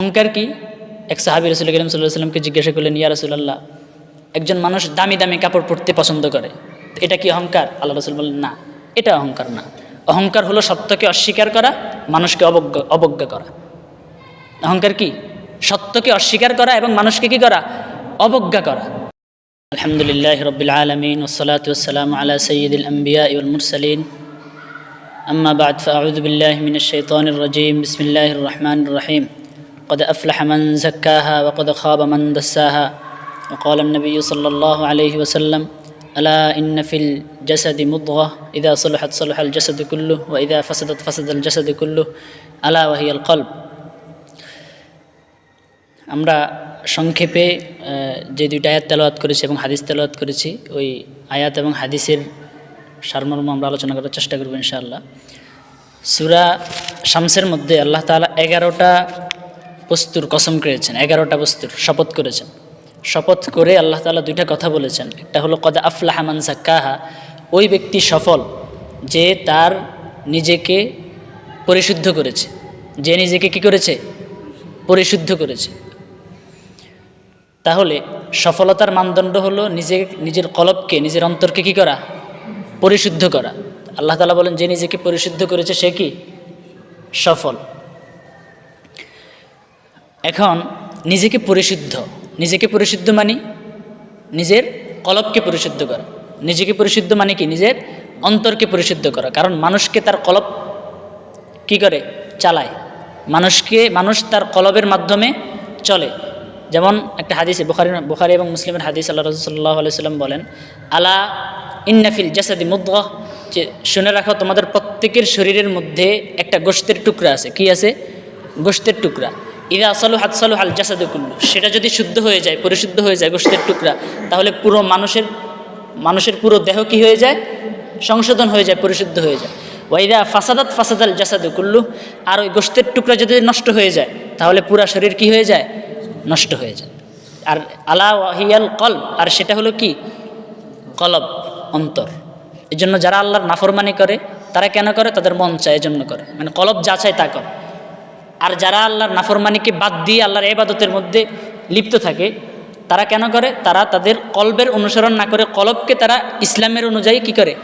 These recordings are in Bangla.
অহংকার কি? এক সাহাবি রসুল করিম সাল্লাহ সাল্লামকে জিজ্ঞাসা করলেন, ইয়া রসুল্লাহ একজন মানুষ দামি দামি কাপড় পরতে পছন্দ করে এটা কি অহংকার? আল্লাহ রসুল বললেন, না, এটা অহংকার না। অহংকার হলো সত্যকে অস্বীকার করা, মানুষকে অবজ্ঞ, অবজ্ঞা করা। অহংকার কি? সত্যকে অস্বীকার করা এবং মানুষকে কি করা? অবজ্ঞা করা। আলহামদুলিল্লাহ রবিল আলমিন ওসলাতাম আলা সঈদ আম্বিয়া ইউল মুরসালিন। আম্মা বাদ ফাউদ্দিল্লাহ মিনশাইতানির রাজিম। বিসমিল্লাহ রহমান রহিম। قد أفلح من زكاها وقد خاب من دساها وقال النبي صلى الله عليه وسلم ألا إن في الجسد مضغة إذا صلحت صلح الجسد كله وإذا فسدت فسد الجسد كله ألا وهي القلب আমরা সংক্ষেপে আহ, যে দুইটা আয়াত তেলাওয়াত করেছি এবং হাদিস তেলাওয়াত করেছি ওই আয়াত এবং হাদিসের সারমর্ম আমরা আলোচনা করার চেষ্টা করবো ইনশাআল্লাহ সুরা শামসের মধ্যে আল্লাহ তাআলা এগারোটা বস্তুর কসম করেছেন, এগারোটা বস্তুর শপথ করেছেন। শপথ করে আল্লাহ তাআলা দুইটা কথা বলেছেন। একটা হলো, কদা আফলাহা মান জাক্কাহা ওই ব্যক্তি সফল যে তার নিজেকে পরিশুদ্ধ করেছে। যে নিজেকে কি করেছে? পরিশুদ্ধ করেছে। তাহলে সফলতার মানদণ্ড হলো নিজে, নিজের কলবকে, নিজের অন্তরকে কি করা? পরিশুদ্ধ করা। আল্লাহ তালা বলেন, যে নিজেকে পরিশুদ্ধ করেছে সে কি? সফল। এখন নিজেকে পরিশুদ্ধ। নিজেকে পরিশুদ্ধ মানি? নিজের কলবকে পরিশুদ্ধ করা। নিজেকে পরিশুদ্ধ মানে কি? নিজের অন্তরকে পরিশুদ্ধ করা। কারণ মানুষকে তার কলব কি করে? চালায়। মানুষকে, মানুষ তার কলবের মাধ্যমে চলে। যেমন একটা হাদিসে বুখারি বুখারি এবং মুসলিমের হাদিস আল্লাহ রসুল্লাহ আলাইসাল্লাম বলেন, আলা ইন্নাফিল জাসাদি মুদ্গহ যে, শুনে রাখো, তোমাদের প্রত্যেকের শরীরের মধ্যে একটা গোষ্ঠের টুকরা আছে। কি আছে? গোষ্ঠের টুকরা। ইদা আসালু হাতসালু হাল জাসাদে কুল্লু। সেটা যদি শুদ্ধ হয়ে যায়, পরিশুদ্ধ হয়ে যায় গোষ্ঠের টুকরা, তাহলে পুরো মানুষের মানুষের পুরো দেহ কি হয়ে যায়? সংশোধন হয়ে যায়, পরিশুদ্ধ হয়ে যায়। ওয়াইদা ফাসাদাত ফাসাদাল জাসাদু কুল্লু। আর ওই গোষ্ঠের টুকরা যদি নষ্ট হয়ে যায়, তাহলে পুরা শরীর কি হয়ে যায়? নষ্ট হয়ে যায়। আর আলা ওয়াহিয়াল কলব, আর সেটা হলো কি? কলব, অন্তর। এই জন্য যারা আল্লাহর নাফরমানি করে, তারা কেন করে? তাদের মন চায়, এজন্য করে। মানে কলব যা চায় তা করে। আর যারা আল্লাহর নাফরমানিকে বাদ দিয়ে আল্লাহর এবাদতের মধ্যে লিপ্ত থাকে, তারা কেন করে? তারা তাদের কলবের অনুসরণ না করে, কলবকে তারা ইসলামের অনুযায়ী কি করে?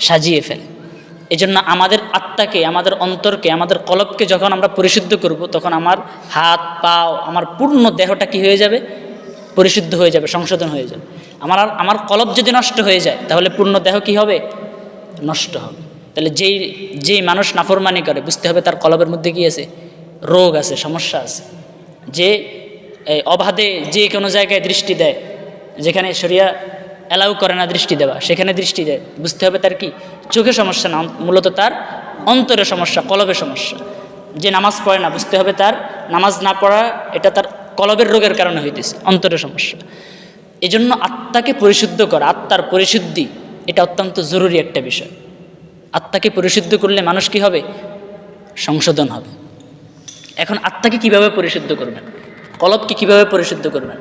সাজিয়ে ফেলে। এই জন্য আমাদের আত্মাকে, আমাদের অন্তরকে, আমাদের কলবকে যখন আমরা পরিশুদ্ধ করব, তখন আমার হাত, পাও, আমার পূর্ণ দেহটা কি হয়ে যাবে? পরিশুদ্ধ হয়ে যাবে, সংশোধন হয়ে যাবে। আমার আমার কলব যদি নষ্ট হয়ে যায়, তাহলে পূর্ণ দেহ কি হবে? নষ্ট হবে। তাহলে যেই যেই মানুষ নাফরমানি করে, বুঝতে হবে তার কলবের মধ্যে কি আছে? রোগ আছে, সমস্যা আছে। যে অবাধে যে কোনো জায়গায় দৃষ্টি দেয়, যেখানে শরিয়া অ্যালাউ করে না দৃষ্টি দেওয়া, সেখানে দৃষ্টি দেয়, বুঝতে হবে তার কি? চোখে সমস্যা না, মূলত তার অন্তরে সমস্যা, কলবে সমস্যা। যে নামাজ পড়ে না, বুঝতে হবে তার নামাজ না পড়া, এটা তার কলবের রোগের কারণে হইতেছে অন্তরের সমস্যা। এই জন্য আত্মাকে পরিশুদ্ধ করা, আত্মার পরিশুদ্ধি, এটা অত্যন্ত জরুরি একটা বিষয়। আত্মাকে পরিশুদ্ধ করলে মানুষ কি হবে? সংশোধন হবে। এখন আত্মাকে কীভাবে পরিশুদ্ধ করবেন? কলবকে কীভাবে পরিশুদ্ধ করবেন?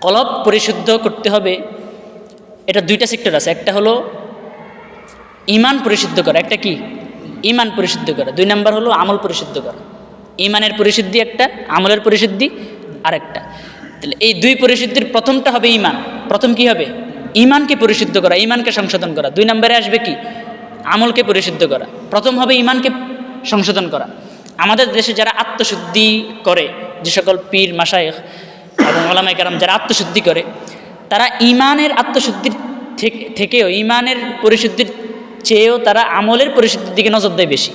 কলব পরিশুদ্ধ করতে হবে, এটা দুইটা সেক্টর আছে। একটা হলো ইমান পরিশুদ্ধ করা, একটা কি? ইমান পরিশুদ্ধ করা। দুই নাম্বার হলো আমল পরিশুদ্ধ করা। ইমানের পরিশুদ্ধি একটা, আমলের পরিশুদ্ধি আরেকটা। তাহলে এই দুই পরিশুদ্ধির প্রথমটা হবে ইমান। প্রথম কি হবে? ইমানকে পরিশুদ্ধ করা, ইমানকে সংশোধন করা। দুই নম্বরে আসবে কি? আমলকে পরিশুদ্ধ করা। প্রথম হবে ইমানকে সংশোধন করা। আমাদের দেশে যারা আত্মশুদ্ধি করে, যে সকল পীর মাসায়েখ এবং ওলামাই কারাম যারা আত্মশুদ্ধি করে, তারা ইমানের আত্মশুদ্ধির থেকে- থেকেও ইমানের পরিশুদ্ধির চেয়েও তারা আমলের পরিশুদ্ধির দিকে নজর দেয় বেশি।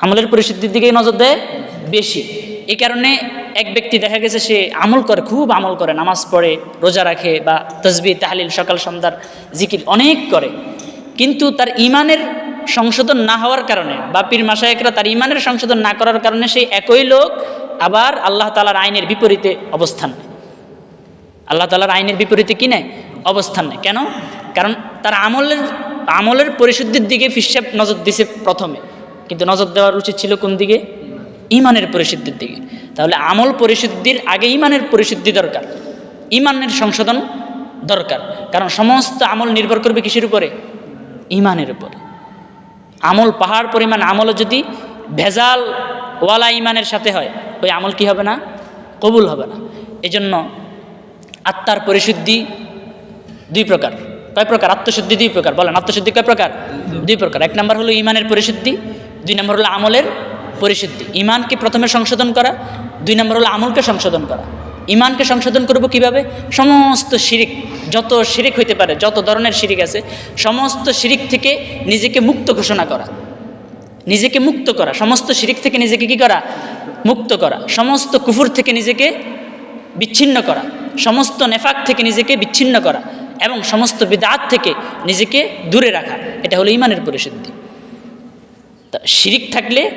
আমলের পরিশুদ্ধির দিকে নজর দেয় বেশি। এই কারণে এক ব্যক্তি দেখা গেছে সে আমল করে, খুব আমল করে, নামাজ পড়ে, রোজা রাখে বা তসবি তাহলিল, সকাল সন্ধ্যার জিকির অনেক করে। কিন্তু তার ইমানের সংশোধন না হওয়ার কারণে বা পীর মাসায়করা তার ইমানের সংশোধন না করার কারণে সেই একই লোক আবার আল্লাহ তালার আইনের বিপরীতে অবস্থান আল্লাহ তালার আইনের বিপরীতে কি নেয়? অবস্থান কেন? কারণ তার আমলের আমলের পরিশুদ্ধির দিকে ফিসাব নজর দিছে প্রথমে। কিন্তু নজর দেওয়ার উচিত ছিল কোন দিকে? ইমানের পরিশুদ্ধির দিকে। তাহলে আমল পরিশুদ্ধির আগে ইমানের পরিশুদ্ধি দরকার। ইমানের সংশোধন দরকার। কারণ সমস্ত আমল নির্ভর করবে কিসের উপরে? ইমানের উপরে। আমল পাহাড় পরিমাণ আমলও যদি ভেজাল ওয়ালা ইমানের সাথে হয়, ওই আমল কি হবে না? কবুল হবে না। এজন্য আত্মার পরিশুদ্ধি দুই প্রকার। কয় প্রকার? আত্মশুদ্ধি দুই প্রকার। বলেন, আত্মশুদ্ধি কয় প্রকার? দুই প্রকার। এক নম্বর হলো ইমানের পরিশুদ্ধি, দুই নম্বর হলো আমলের পরিশুদ্ধি। ইমানকে প্রথমে সংশোধন করা, দুই নম্বর হলো আমলকে সংশোধন করা। ইমানকে সংশোধন করব কীভাবে? সমস্ত শিরিক যত শিরিক হইতে পারে, যত ধরনের শিরিক আছে, সমস্ত শিরিক থেকে নিজেকে মুক্ত ঘোষণা করা। নিজেকে মুক্ত করা। সমস্ত শিরিক থেকে নিজেকে কি করা? মুক্ত করা। সমস্ত কুফুর থেকে নিজেকে বিচ্ছিন্ন করা। সমস্ত নেফাক থেকে নিজেকে বিচ্ছিন্ন করা এবং সমস্ত বিদাত থেকে নিজেকে দূরে রাখা। এটা হলো ইমানের পরিশুদ্ধি। তা শিরিক থাকলে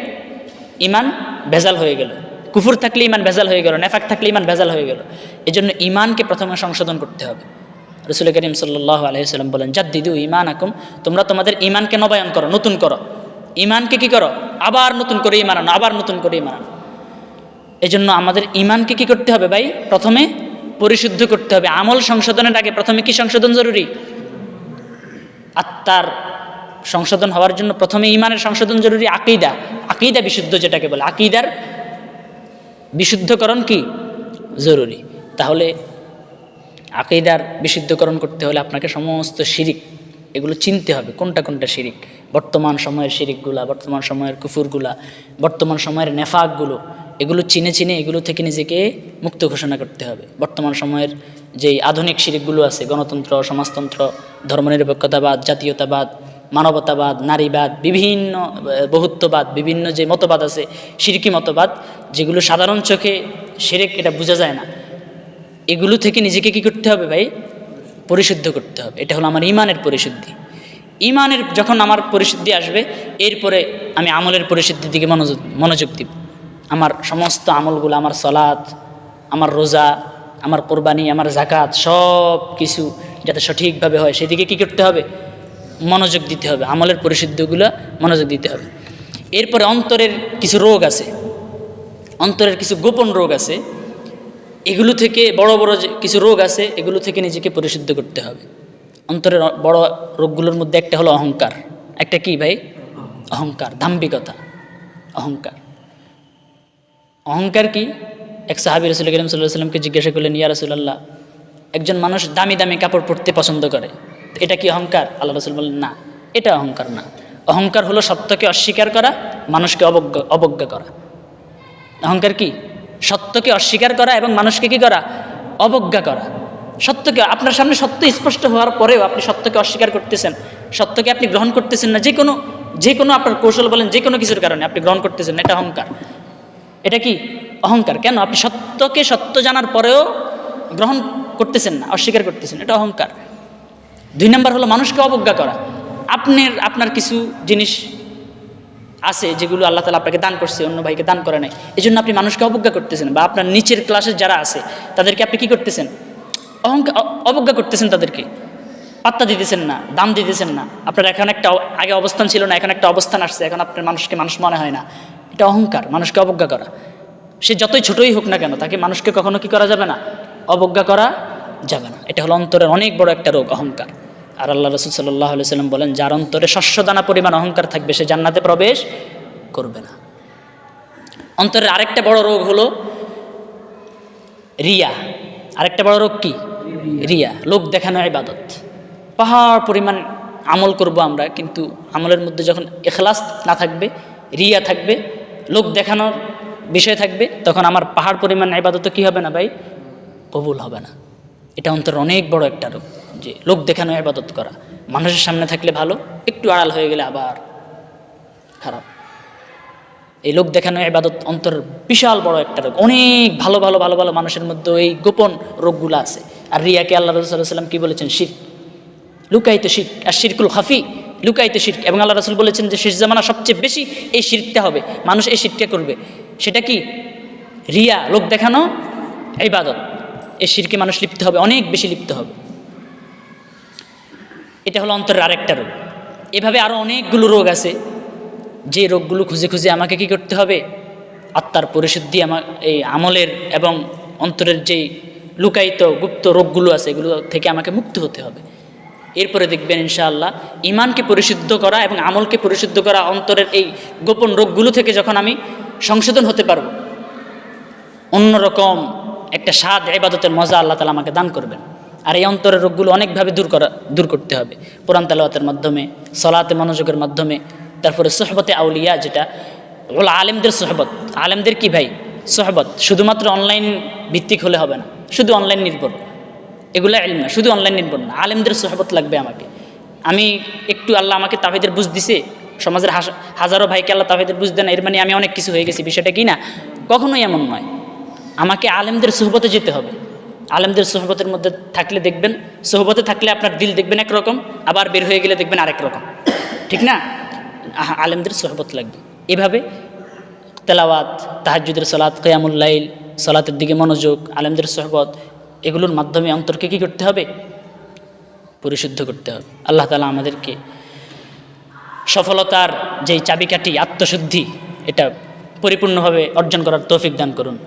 ইমান ভেজাল হয়ে গেল। কুফুর থাকলে ইমান ভেজাল হয়ে গেল। নেফাক থাকলে ইমান ভেজাল হয়ে গেল। এজন্য ইমানকে প্রথমে সংশোধন করতে হবে। রসুল করিম সাল্লাহ আলহিসাল্লাম বলেন যাদ দিদু ইমান আকুম তোমরা তোমাদের ইমানকে নবায়ন করো, নতুন করো। ইমানকে কি করো? আবার নতুন করে ইমান আনো আবার নতুন করে ইমান আনো এই জন্য আমাদের ইমানকে কি করতে হবে ভাই? প্রথমে পরিশুদ্ধ করতে হবে। আমল সংশোধনের আগে প্রথমে কি সংশোধন জরুরি? আত্মার সংশোধন হওয়ার জন্য প্রথমে ইমানের সংশোধন জরুরি আকিদা। আকিদা বিশুদ্ধ যেটাকে বলে। আকিদার বিশুদ্ধকরণ কি? জরুরি। তাহলে আকিদার বিশুদ্ধকরণ করতে হলে আপনাকে সমস্ত শিরিক, এগুলো চিনতে হবে, কোনটা কোনটা শিরিক? বর্তমান সময়ের শিরিকগুলা, বর্তমান সময়ের কুফুরগুলা, বর্তমান সময়ের নেফাকগুলো, এগুলো চিনে চিনে এগুলো থেকে নিজেকে মুক্ত ঘোষণা করতে হবে। বর্তমান সময়ের যেই আধুনিক শিরিকগুলো আছে, গণতন্ত্র, সমাজতন্ত্র, ধর্মনিরপেক্ষতাবাদ, জাতীয়তাবাদ, মানবতাবাদ, নারীবাদ, বিভিন্ন বহুত্ববাদ, বিভিন্ন যে মতবাদ আছে শিরকি মতবাদ, যেগুলো সাধারণ চোখে শিরেক, এটা বোঝা যায় না। এগুলো থেকে নিজেকে কি করতে হবে ভাই? পরিশুদ্ধ করতে হবে। এটা হলো আমার ইমানের পরিশুদ্ধি। ইমানের যখন আমার পরিশুদ্ধি আসবে, এরপরে আমি আমলের পরিশুদ্ধির দিকে মনোযোগ মনোযোগ দিব। আমার সমস্ত আমলগুলো, আমার সলাৎ আমার রোজা, আমার কোরবানি, আমার জাকাত সব কিছু যাতে সঠিকভাবে হয়, সেদিকে কি করতে হবে? মনোযোগ দিতে হবে। আমলের পরিশুদ্ধগুলো মনোযোগ দিতে হবে। এরপরে অন্তরের কিছু রোগ আছে। অন্তরের কিছু গোপন রোগ আছে। এগুলো থেকে বড় বড় যে কিছু রোগ আছে, এগুলো থেকে নিজেকে পরিশুদ্ধ করতে হবে। অন্তরের বড় রোগগুলোর মধ্যে একটা হলো অহংকার। একটা কি ভাই? অহংকার, দাম্ভিকতা। অহংকার। অহংকার কি? এক সাহাবি রসুল করিম সাল্লাহ সাল্লামকে জিজ্ঞাসা করলেন, ইয়া রসুল্লাহ একজন মানুষ দামি দামি কাপড় পরতে পছন্দ করে। এটা কি অহংকার? আল্লাহ রসুল বললেন, না, এটা অহংকার না। অহংকার হলো সত্যকে অস্বীকার করা, মানুষকে অবজ্ঞা অবজ্ঞা করা। অহংকার কি? সত্যকে অস্বীকার করা এবং মানুষকে কি করা? অবজ্ঞা করা। সত্যকে, আপনার সামনে সত্য স্পষ্ট হওয়ার পরেও আপনি সত্যকে অস্বীকার করতেছেন। সত্যকে আপনি গ্রহণ করতেছেন না। যে কোনো যে কোনো আপনার কৌশল বলেন, যে কোনো কিছুর কারণে আপনি গ্রহণ করতেছেন এটা অহংকার। এটা কি? অহংকার। কেন? আপনি সত্যকে সত্য জানার পরেও গ্রহণ করতেছেন না, অস্বীকার করতেছেন এটা অহংকার। দুই নম্বর হলো মানুষকে অবজ্ঞা করা। আপনার আপনার কিছু জিনিস আছে যেগুলো আল্লাহ তালা আপনাকে দান করছে, অন্য ভাইকে দান করে নাই। এই জন্য আপনি মানুষকে অবজ্ঞা করতেছেন বা আপনার নিচের ক্লাসের যারা আছে, তাদেরকে আপনি কি করতেছেন? অহংকার অবজ্ঞা করতেছেন তাদেরকে। পাত্তা দিতেছেন না, দাম দিতেছেন না। আপনার এখন একটা আগে অবস্থান ছিল না, এখন একটা অবস্থান আসছে, এখন আপনার মানুষকে মানুষ মনে হয় না। এটা অহংকার, মানুষকে অবজ্ঞা করা। সে যতই ছোটই হোক না কেন, তাকে মানুষকে কখনো কি করা যাবে না? অবজ্ঞা করা যাবে না। এটা হলো অন্তরের অনেক বড় একটা রোগ, অহংকার। আর আল্লাহ রসুল সাল্লাহ সাল্লাম বলেন, যার অন্তরে শস্যদানা পরিমাণ অহংকার থাকবে, সে জান্নাতে প্রবেশ করবে না। অন্তরের আরেকটা বড় রোগ হলো রিয়া। আরেকটা বড় রোগ কি? রিয়া। লোক দেখানো ইবাদত। পাহাড় পরিমাণ আমল করব আমরা, কিন্তু আমলের মধ্যে যখন এখলাস না থাকবে, রিয়া থাকবে, লোক দেখানোর বিষয় থাকবে, তখন আমার পাহাড় পরিমাণ ইবাদত কি হবে না ভাই? কবুল হবে না। এটা অন্তর অনেক বড় একটা রোগ। যে লোক দেখানো ইবাদত করা। মানুষের সামনে থাকলে ভালো, একটু আড়াল হয়ে গেলে আবার খারাপ। এই লোক দেখানো ইবাদত অন্তর বিশাল বড় একটা রোগ। অনেক ভালো ভালো ভালো ভালো মানুষের মধ্যে এই গোপন রোগগুলো আছে। আর রিয়াকে আল্লাহ রসুল্লাহ সাল্লাম কি বলেছেন? শির লুকাইতে শির আর শিরকুল হাফি লুকাইতে শির এবং আল্লাহ রসুল বলেছেন যে শেষ জামানা সবচেয়ে বেশি এই শিরকটা হবে। মানুষ এই শিরকে করবে। সেটা কি? রিয়া, লোক দেখানো ইবাদত। এই শিরকে মানুষ লিপ্ত হবে, অনেক বেশি লিপ্ত হবে। এটা হলো অন্তরের আরেকটা রোগ। এভাবে আরও অনেকগুলো রোগ আছে। যে রোগগুলো খুঁজে খুঁজে আমাকে কি করতে হবে? আত্মার পরিশুদ্ধি আমার এই আমলের এবং অন্তরের যেই লুকায়িত গুপ্ত রোগগুলো আছে, এগুলো থেকে আমাকে মুক্ত হতে হবে। এরপরে দেখবেন ইনশাআল্লাহ ইমানকে পরিশুদ্ধ করা এবং আমলকে পরিশুদ্ধ করা অন্তরের এই গোপন রোগগুলো থেকে যখন আমি সংশোধন হতে পারব, অন্যরকম একটা স্বাদ এবাদতের মজা আল্লাহ তালা আমাকে দান করবেন। আর এই অন্তরের রোগগুলো অনেকভাবে দূর করা, দূর করতে হবে। কোরআন তালাওয়াতের মাধ্যমে, সলাতে মনোযোগের মাধ্যমে, তারপরে সোহবতে আউলিয়া যেটা ওলা আলেমদের সোহবত। আলেমদের কি ভাই? সোহবত। শুধুমাত্র অনলাইন ভিত্তিক হলে হবে না। শুধু অনলাইন নির্ভর। এগুলো এলম না, শুধু অনলাইন নির্ভর না। আলেমদের সোহবত লাগবে আমাকে। আমি একটু আল্লাহ আমাকে তাহিদের বুঝ দিছে। সমাজের হাজারো ভাইকে আল্লাহ তাহিদের বুঝ দেন এর মানে আমি অনেক কিছু হয়ে গেছি। বিষয়টা কি না? কখনোই এমন নয়। আমাকে আলেমদের সোহবতে যেতে হবে। আলেমদের সোহবতের মধ্যে থাকলে দেখবেন, সোহবতে থাকলে আপনার দিল দেখবেন একরকম, আবার বের হয়ে গেলে দেখবেন আরেক রকম। ঠিক না? আলেমদের সোহবত লাগবে। এভাবে তেলাওয়াত তাহাজুদের সলাৎ কয়ামুল্লাইল সলাতের দিকে মনোযোগ, আলেমদের সোহবত, এগুলোর মাধ্যমে অন্তরকে কী করতে হবে? পরিশুদ্ধ করতে হবে। আল্লাহ তালা আমাদেরকে সফলতার যেই চাবিকাঠি, আত্মশুদ্ধি, এটা পরিপূর্ণভাবে অর্জন করার তৌফিক দান করুন।